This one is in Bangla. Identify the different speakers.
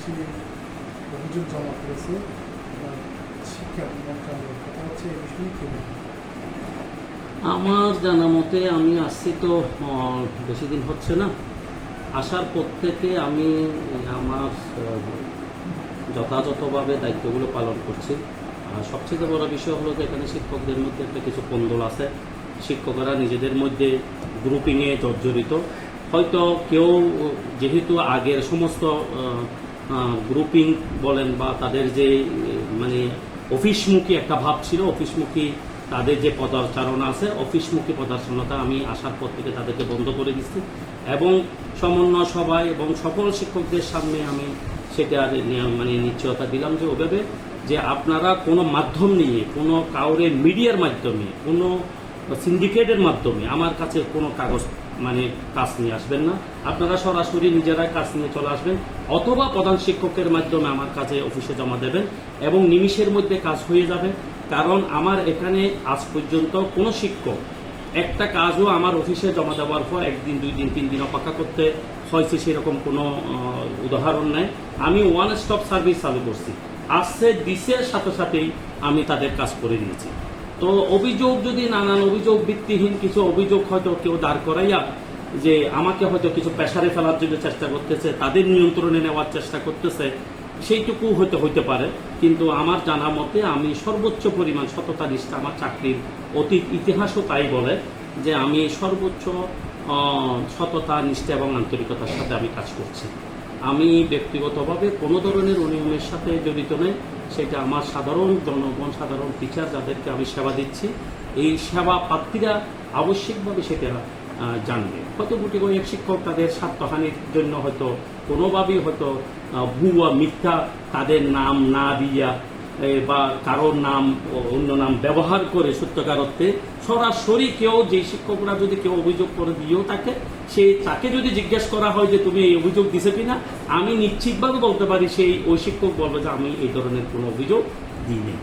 Speaker 1: একটি অভিযোগ জমা করেছে শিক্ষা মন্ত্রণালয় কথা হচ্ছে এই বিষয়ে
Speaker 2: আমার জানা মতে আমি আসছি তো বেশি দিন হচ্ছে না। আসার পর থেকে আমি আমার যথাযথভাবে দায়িত্বগুলো পালন করছি। আর সবচেয়ে বড় বিষয় হলো যে এখানে শিক্ষকদের মধ্যে একটা কিছু কোন্দল আছে। শিক্ষকরা নিজেদের মধ্যে গ্রুপিংয়ে জর্জরিত। হয়তো কেউ, যেহেতু আগের সমস্ত গ্রুপিং বলেন বা তাদের যে মানে অফিসমুখী একটা ভাব ছিল, অফিসমুখী তাদের যে পদাচারণা আছে, অফিসমুখী পদার্চনতা আমি আসার পর থেকে তাদেরকে বন্ধ করে দিচ্ছি। এবং সমন্বয় সভায় এবং সকল শিক্ষকদের সামনে আমি সেটা মানে নিশ্চয়তা দিলাম যে ওভাবে যে আপনারা কোনো মাধ্যম নিয়ে, কোনো কাউরে মিডিয়ার মাধ্যমে, কোনো সিন্ডিকেটের মাধ্যমে আমার কাছে কোনো কাগজ মানে কাজ নিয়ে আসবেন না। আপনারা সরাসরি নিজেরাই কাজ নিয়ে চলে আসবেন, অথবা প্রধান শিক্ষকের মাধ্যমে আমার কাছে অফিসে জমা দেবেন এবং নিমিষের মধ্যে কাজ হয়ে যাবে। কারণ আমার এখানে আজ পর্যন্ত কোনো শিক্ষক একটা কাজও আমার অফিসে জমা দেওয়ার পর একদিন, দুই দিন, তিন দিন অপেক্ষা করতে হয়েছে সেরকম কোনো উদাহরণ নাই। আমি ওয়ান স্টপ সার্ভিস চালু করছি। আসছে দিসের সাথে সাথেই আমি তাদের কাজ করে দিয়েছি তো অভিযোগ যদি নানান অভিযোগ, ভিত্তিহীন কিছু অভিযোগ হয়তো কেউ দাঁড় করাইয়া যে আমাকে হয়তো কিছু প্রেশারে ফেলার জন্য চেষ্টা করতেছে, তাদের নিয়ন্ত্রণে নেওয়ার চেষ্টা করতেছে, সেইটুকু হয়তো হইতে পারে। কিন্তু আমার জানা মতে আমি সর্বোচ্চ পরিমাণ সততা, নিষ্ঠা আমার চাকরির অতীত ইতিহাসও তাই বলে যে আমি সর্বোচ্চ সততা, নিষ্ঠা এবং আন্তরিকতার সাথে আমি কাজ করছি। আমি ব্যক্তিগতভাবে কোনো ধরনের অনিয়মের সাথে জড়িত নেই। সেটা আমার সাধারণ জনগণ, সাধারণ টিচার যাদেরকে আমি সেবা দিচ্ছি, এই সেবা প্রার্থীরা আবশ্যিকভাবে সেটা জানবে। হয়তো গুটি শিক্ষক তাদের স্বার্থহানির জন্য হয়তো কোনোভাবেই হয়তো ভুয়া মিথ্যা তাদের নাম না দিয়া বা কারোর নাম অন্য নাম ব্যবহার করে সত্যকারত্বে সরাসরি কেউ যে শিক্ষকরা যদি কেউ অভিযোগ করে দিয়েও তাকে, সে তাকে যদি জিজ্ঞেস করা হয় যে তুমি এই অভিযোগ দিছে কিনা, আমি নিশ্চিতভাবে বলতে পারি সেই ওই শিক্ষক বলবে যে আমি এই ধরনের কোনো অভিযোগ দিইনি।